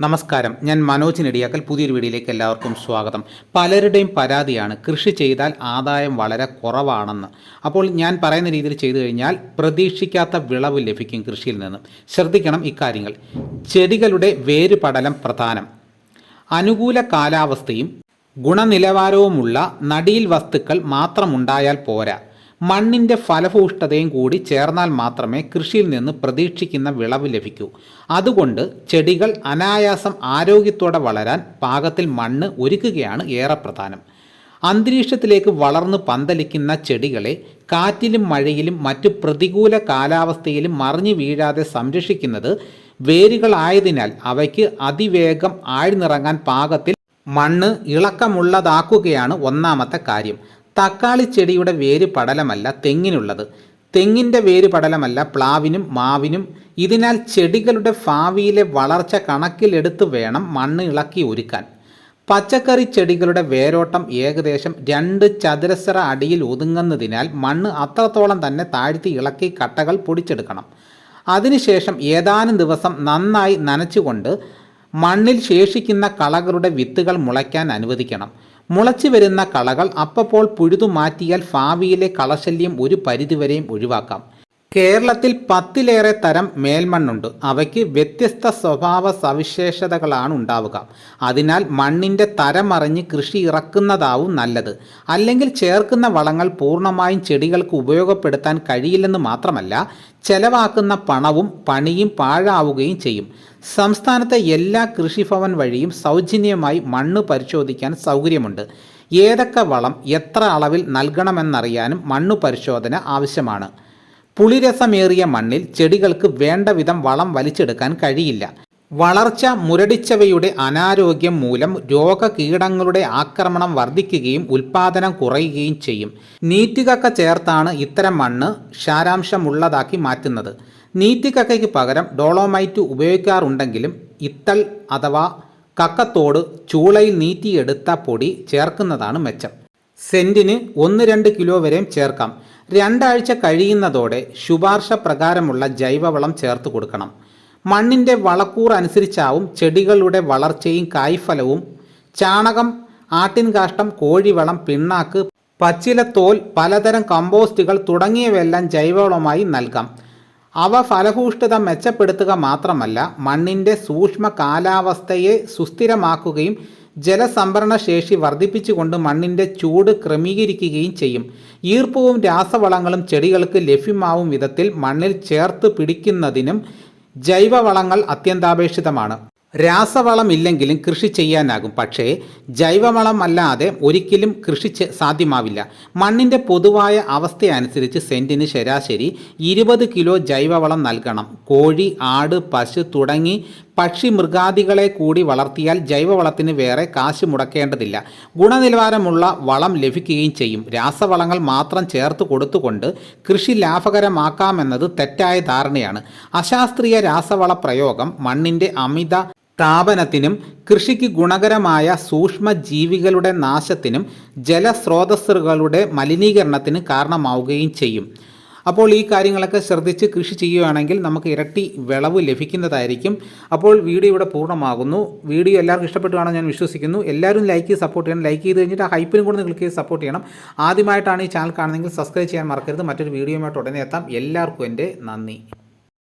നമസ്കാരം. ഞാൻ മനോജ് നെടിയാക്കൽ പുതിയൊരു വീഡിയോയിലേക്ക് എല്ലാവർക്കും സ്വാഗതം. പലരുടെയും പരാതിയാണ് കൃഷി ചെയ്താൽ ആദായം വളരെ കുറവാണെന്ന്. അപ്പോൾ ഞാൻ പറയുന്ന രീതിയിൽ ചെയ്തു കഴിഞ്ഞാൽ പ്രതീക്ഷിക്കാത്ത വിളവ് ലഭിക്കും കൃഷിയിൽ നിന്ന്. ശ്രദ്ധിക്കണം ഇക്കാര്യങ്ങൾ. ചെടികളുടെ വേര് പടലം പ്രധാനം. അനുകൂല കാലാവസ്ഥയും ഗുണനിലവാരവുമുള്ള നടിയിൽ വസ്തുക്കൾ മാത്രമുണ്ടായാൽ പോരാ. മണ്ണിന്റെ ഫലഭൂഷ്ഠതയും കൂടി ചേർന്നാൽ മാത്രമേ കൃഷിയിൽ നിന്ന് പ്രതീക്ഷിക്കുന്ന വിളവ് ലഭിക്കൂ. അതുകൊണ്ട് ചെടികൾ അനായാസം ആരോഗ്യത്തോടെ വളരാൻ പാകത്തിൽ മണ്ണ് ഒരുക്കുകയാണ് ഏറെ പ്രധാനം. അന്തരീക്ഷത്തിലേക്ക് വളർന്ന് പന്തലിക്കുന്ന ചെടികളെ കാറ്റിലും മഴയിലും മറ്റു പ്രതികൂല കാലാവസ്ഥയിലും മറിഞ്ഞു വീഴാതെ സംരക്ഷിക്കുന്നത് വേരുകളായതിനാൽ അവയ്ക്ക് അതിവേഗം ആഴ്ന്നിറങ്ങാൻ പാകത്തിൽ മണ്ണ് ഇളക്കമുള്ളതാക്കുകയാണ് ഒന്നാമത്തെ കാര്യം. തക്കാളി ചെടിയുടെ വേര് പടലമല്ല തെങ്ങിനുള്ളത്. തെങ്ങിന്റെ വേര് പടലമല്ല പ്ലാവിനും മാവിനും. ഇതിനാൽ ചെടികളുടെ ഭാവിയിലെ വളർച്ച കണക്കിലെടുത്ത് വേണം മണ്ണ് ഇളക്കി ഒരുക്കാൻ. പച്ചക്കറി ചെടികളുടെ വേരോട്ടം ഏകദേശം രണ്ട് ചതുരശ്ര അടിയിൽ ഒതുങ്ങുന്നതിനാൽ മണ്ണ് അത്രത്തോളം തന്നെ താഴ്ത്തി ഇളക്കി കട്ടകൾ പൊടിച്ചെടുക്കണം. അതിനുശേഷം ഏതാനും ദിവസം നന്നായി നനച്ചുകൊണ്ട് മണ്ണിൽ ശേഷിക്കുന്ന കളകളുടെ വിത്തുകൾ മുളയ്ക്കാൻ അനുവദിക്കണം. മുളച്ചു വരുന്ന കളകൾ അപ്പപ്പോൾ പുഴുതു മാറ്റിയാൽ ഭാവിയിലെ കളശല്യം ഒരു പരിധിവരെയും ഒഴിവാക്കാം. കേരളത്തിൽ പത്തിലേറെ തരം മേൽമണ്ണുണ്ട്. അവയ്ക്ക് വ്യത്യസ്ത സ്വഭാവ സവിശേഷതകളാണ് ഉണ്ടാവുക. അതിനാൽ മണ്ണിന്റെ തരമറിഞ്ഞ് കൃഷി ഇറക്കുന്നതാവും നല്ലത്. അല്ലെങ്കിൽ ചേർക്കുന്ന വളങ്ങൾ പൂർണമായും ചെടികൾക്ക് ഉപയോഗപ്പെടുത്താൻ കഴിയില്ലെന്ന് മാത്രമല്ല ചെലവാക്കുന്ന പണവും പണിയും പാഴാവുകയും ചെയ്യും. സംസ്ഥാനത്തെ എല്ലാ കൃഷിഭവൻ വഴിയും സൗജന്യമായി മണ്ണ് പരിശോധിക്കാൻ സൗകര്യമുണ്ട്. ഏതൊക്കെ വളം എത്ര അളവിൽ നൽകണമെന്നറിയാനും മണ്ണ് പരിശോധന ആവശ്യമാണ്. പുളിരസമേറിയ മണ്ണിൽ ചെടികൾക്ക് വേണ്ട വിധം വളം വലിച്ചെടുക്കാൻ കഴിയില്ല. വളർച്ച മുരടിച്ചവയുടെ അനാരോഗ്യം മൂലം രോഗകീടങ്ങളുടെ ആക്രമണം വർദ്ധിക്കുകയും ഉൽപാദനം കുറയുകയും ചെയ്യും. നീറ്റുകക്ക ചേർത്താണ് ഇത്തരം മണ്ണ് ക്ഷാരാംശമുള്ളതാക്കി മാറ്റുന്നത്. നീറ്റുകക്കയ്ക്ക് പകരം ഡോളോമൈറ്റ് ഉപയോഗിക്കാറുണ്ടെങ്കിലും ഇത്തൾ അഥവാ കക്കത്തോട് ചൂളയിൽ നീറ്റിയെടുത്ത പൊടി ചേർക്കുന്നതാണ് മെച്ചം. സെന്റിന് ഒന്ന് രണ്ട് കിലോ വരെയും ചേർക്കാം. രണ്ടാഴ്ച കഴിയുന്നതോടെ ശുപാർശ പ്രകാരമുള്ള ജൈവവളം ചേർത്ത് കൊടുക്കണം. മണ്ണിന്റെ വളക്കൂർ അനുസരിച്ചാവും ചെടികളുടെ വളർച്ചയും കായ്ഫലവും. ചാണകം ആട്ടിൻകാഷ്ടം കോഴിവളം പിണ്ണാക്ക് പച്ചിലത്തോൽ പലതരം കമ്പോസ്റ്റുകൾ തുടങ്ങിയവയെല്ലാം ജൈവവളമായി നൽകാം. അവ ഫലഭൂഷ്ഠത മെച്ചപ്പെടുത്തുക മാത്രമല്ല മണ്ണിന്റെ സൂക്ഷ്മ കാലാവസ്ഥയെ സുസ്ഥിരമാക്കുകയും ജലസംഭരണ ശേഷി വർദ്ധിപ്പിച്ചുകൊണ്ട് മണ്ണിന്റെ ചൂട് ക്രമീകരിക്കുകയും ചെയ്യും. ഈർപ്പവും രാസവളങ്ങളും ചെടികൾക്ക് ലഭ്യമാവും വിധത്തിൽ മണ്ണിൽ ചേർത്ത് പിടിക്കുന്നതിനും ജൈവവളങ്ങൾ അത്യന്താപേക്ഷിതമാണ്. രാസവളം ഇല്ലെങ്കിലും കൃഷി ചെയ്യാനാകും. പക്ഷേ ജൈവവളം അല്ലാതെ ഒരിക്കലും കൃഷി സാധ്യമാവില്ല. മണ്ണിന്റെ പൊതുവായ അവസ്ഥയനുസരിച്ച് സെന്റിന് ശരാശരി ഇരുപത് കിലോ ജൈവവളം നൽകണം. കോഴി ആട് പശു തുടങ്ങി പക്ഷി മൃഗാദികളെ കൂടി വളർത്തിയാൽ ജൈവവളത്തിന് വേറെ കാശ് മുടക്കേണ്ടതില്ല. ഗുണനിലവാരമുള്ള വളം ലഭിക്കുകയും ചെയ്യും. രാസവളങ്ങൾ മാത്രം ചേർത്ത് കൊടുത്തുകൊണ്ട് കൃഷി ലാഭകരമാക്കാമെന്നത് തെറ്റായ ധാരണയാണ്. അശാസ്ത്രീയ രാസവള പ്രയോഗം മണ്ണിന്റെ അമിത താപനത്തിനും കൃഷിക്ക് ഗുണകരമായ സൂക്ഷ്മ ജീവികളുടെ നാശത്തിനും ജലസ്രോതസ്സുകളുടെ മലിനീകരണത്തിന് കാരണമാവുകയും ചെയ്യും. അപ്പോൾ ഈ കാര്യങ്ങളൊക്കെ ശ്രദ്ധിച്ച് കൃഷി ചെയ്യുകയാണെങ്കിൽ നമുക്ക് ഇരട്ടി വിളവ് ലഭിക്കുന്നതായിരിക്കും. അപ്പോൾ വീഡിയോ ഇവിടെ പൂർണമാകുന്നു. വീഡിയോ എല്ലാവർക്കും ഇഷ്ടപ്പെട്ടുവാണെന്ന് ഞാൻ വിശ്വസിക്കുന്നു. എല്ലാവരും ലൈക്ക് ചെയ്ത് സപ്പോർട്ട് ചെയ്യണം. ലൈക്ക് ചെയ്ത് കഴിഞ്ഞിട്ട് ആ ഹൈപ്പിനും കൂടെ ക്ലിക്ക് ചെയ്ത് സപ്പോർട്ട് ചെയ്യണം. ആദ്യമായിട്ടാണ് ഈ ചാനൽ കാണുന്നതെങ്കിൽ സബ്സ്ക്രൈബ് ചെയ്യാൻ മറക്കരുത്. മറ്റൊരു വീഡിയോയുമായിട്ട് ഉടനെ എത്താം. എല്ലാവർക്കും എന്റെ നന്ദി.